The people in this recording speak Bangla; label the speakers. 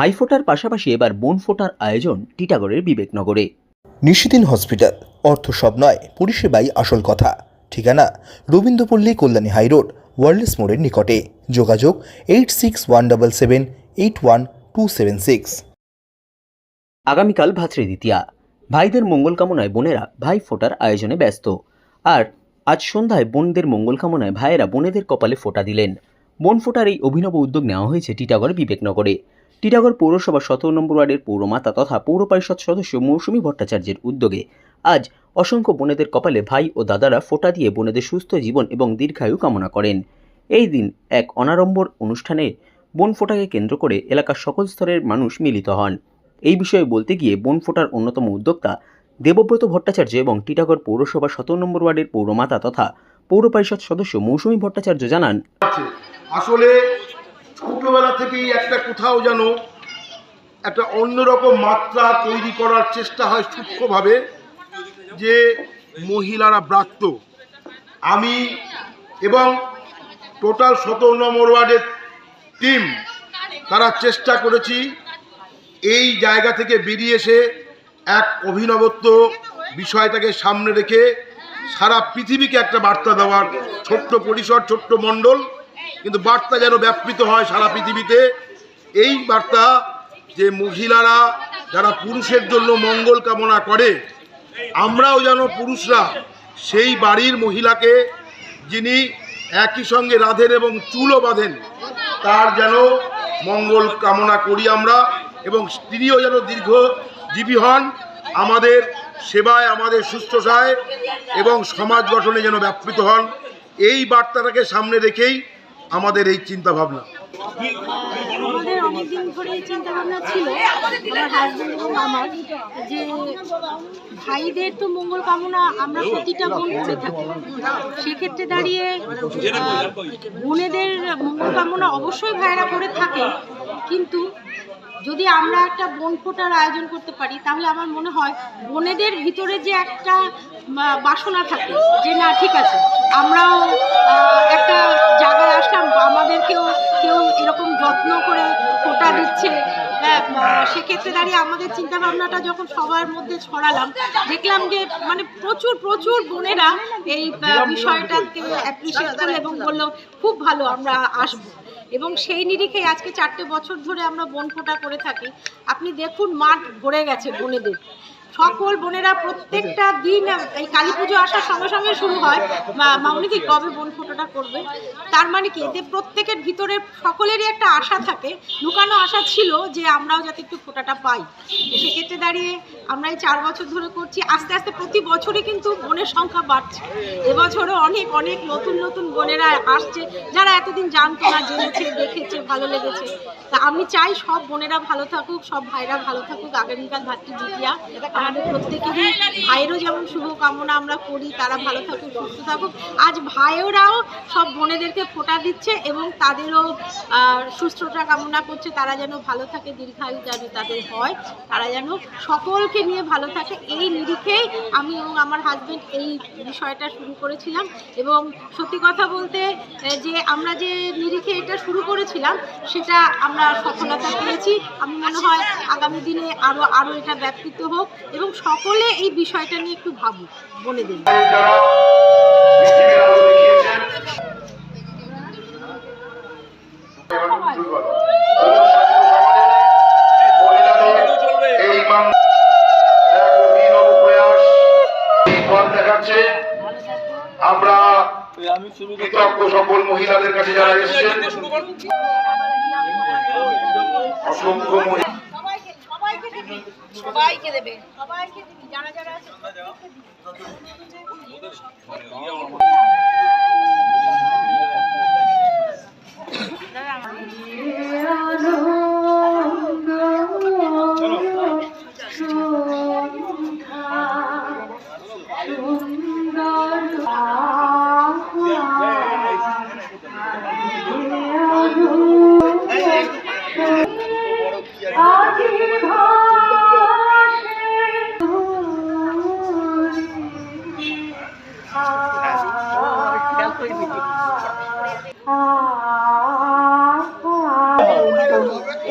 Speaker 1: ভাই ফোটার পাশাপাশি এবার বোন ফোটার আয়োজন টিটাগড়ের বিবেকনগরে।
Speaker 2: নিশিদিন হসপিটাল অর্থ সব নয় পরিষেবাই আসল কথা। ঠিকানা রবীন্দ্রপল্লী কল্যাণী হাইরোড ওয়ার্ল্ডস মোড়ের নিকটে। যোগাযোগ eight six one double seven eight one two seven six.
Speaker 1: আগামীকাল ভাতৃদ্বিতীয়া ভাইদের মঙ্গল কামনায় বোনেরা ভাই ফোটার আয়োজনে ব্যস্ত। আর আজ সন্ধ্যায় বোনদের মঙ্গল কামনায় ভাইয়েরা বোনেদের কপালে ফোটা দিলেন। বোন ফোটার এই অভিনব উদ্যোগ নেওয়া হয়েছে টিটাগড় বিবেকনগরে। টিটাগড় পৌরসভা সতেরো নম্বর ওয়ার্ডের পৌরমাতা তথা পৌর পরিষদ সদস্য মৌসুমী ভট্টাচার্যের উদ্যোগে আজ অসংখ্য বোনেদের কপালে ভাই ও দাদারা ফোঁটা দিয়ে বোনেদের সুস্থ জীবন এবং দীর্ঘায়ু কামনা করেন। এই দিন এক অনাড়ম্বর অনুষ্ঠানে বোন ফোঁটাকে কেন্দ্র করে এলাকার সকল স্তরের মানুষ মিলিত হন। এই বিষয়ে বলতে গিয়ে বোন ফোটার অন্যতম উদ্যোক্তা দেবব্রত ভট্টাচার্য এবং টিটাগড় পৌরসভা সতেরো নম্বর ওয়ার্ডের পৌরমাতা তথা পৌর পরিষদ সদস্য মৌসুমী ভট্টাচার্য জানান
Speaker 3: আসলে ছোটবেলা থেকেই একটা কোথাও যেন একটা অন্যরকম মাত্রা তৈরি করার চেষ্টা হয় সূক্ষ্মভাবে যে মহিলারা ব্রাত্য। আমি এবং টোটাল সতেরো নম্বর ওয়ার্ডের টিম, তারা চেষ্টা করেছি এই জায়গা থেকে বেরিয়ে এসে এক অভিনবত্ব বিষয়টাকে সামনে রেখে সারা পৃথিবীকে একটা বার্তা দেওয়ার ছোট্ট পরিসর, ছোট্ট মণ্ডল কিন্তু বার্তা যেন ব্যাপৃত হয় সারা পৃথিবীতে, এই বার্তা যে মহিলারা যারা পুরুষের জন্য মঙ্গল কামনা করে, আমরাও যেন পুরুষরা সেই বাড়ির মহিলাকে যিনি একই সঙ্গে রাধেন এবং চুলও বাঁধেন, তার যেন মঙ্গল কামনা করি আমরা এবং তিনিও যেন দীর্ঘজীবী হন আমাদের সেবায়, আমাদের শুশ্রূষায় এবং সমাজ গঠনে যেন ব্যাপৃত হন। এই বার্তাটাকে সামনে রেখেই আমাদের এই চিন্তা ভাবনা
Speaker 4: আমাদের অনেকদিন ধরে এই চিন্তা ভাবনা ছিল, আমার আমার, যে ভাইদের তো মঙ্গল কামনা আমরা প্রতিটা বোন করে থাকি। সেক্ষেত্রে দাঁড়িয়ে বোনেদের মঙ্গল কামনা অবশ্যই ভাইয়েরা করে থাকে, কিন্তু যদি আমরা একটা বোন ফোটার আয়োজন করতে পারি, তাহলে আমার মনে হয় বোনেদের ভিতরে যে একটা বাসনা থাকে যে না ঠিক আছে আমরাও একটা জায়গায় আসলাম আমাদেরকেও কেউ এরকম যত্ন করে ফোটা দিচ্ছে। হ্যাঁ, সেক্ষেত্রে দাঁড়িয়ে আমাদের চিন্তা ভাবনাটা যখন সবার মধ্যে ছড়ালাম দেখলাম যে মানে প্রচুর প্রচুর বোনেরা এই বিষয়টাকে অ্যাপ্রিসিয়েট করল এবং বলল খুব ভালো আমরা আসব। এবং সেই নিরিখে আজকে চারটে বছর ধরে আমরা বন ফোটা করে থাকি। আপনি দেখুন মাঠ ভরে গেছে বোনেদের। সকল বোনেরা প্রত্যেকটা দিন, এই কালী পুজো আসার সঙ্গে সঙ্গে শুরু হয়। মা- মামনিদি কবে বোন ফোটোটা করবে? তার মানে কি? এতে প্রত্যেকের ভিতরে সকলেরই একটা আশা থাকে। লুকানো আশা ছিল যে আমরাও যাতে একটু ফোটাটা পাই। সেক্ষেত্রে দাঁড়িয়ে আমরা এই চার বছর ধরে করছি। আস্তে আস্তে প্রতি বছরই কিন্তু বোনের সংখ্যা বাড়ছে। এবছরও অনেক অনেক নতুন নতুন বোনেরা আসছে। যারা এতদিন জানতো না, জেনেছে, দেখেছে, ভালো লেগেছে। তা আমি চাই সব বোনেরা ভালো থাকুক, সব ভাইরা ভালো থাকুক। আগামীকাল ভাতৃ দ্বিতীয়া আমাদের প্রত্যেকেরই ভাইয়েরও যেমন শুভকামনা আমরা করি, তারা ভালো থাকুক, সুস্থ থাকুক। আজ ভাইয়েরাও সব বোনেদেরকে ফোঁটা দিচ্ছে এবং তাদেরও সুস্থতা কামনা করছে। তারা যেন ভালো থাকে, দীর্ঘায়ু যেন তাদের হয়, তারা যেন সকলকে নিয়ে ভালো থাকে। এই নিরিখেই আমি এবং আমার হাজবেন্ড এই বিষয়টা শুরু করেছিলাম এবং সত্যি কথা বলতে যে আমরা যে নিরিখে এটা শুরু করেছিলাম, সেটা আমরা সফলতা পেয়েছি। আমি মনে হয় আগামী দিনে আরও আরও এটা ব্যাপৃত হোক এবং সকলে এই বিষয়টা নিয়ে একটু ভাবুক, বলে দিন।
Speaker 3: আমরা সকল মহিলাদের কাছে যারা অসংখ্য মহিলা
Speaker 4: সবাইকে দেবে সবাইকে দিবি যারা যারা আছে
Speaker 5: আগে ভাব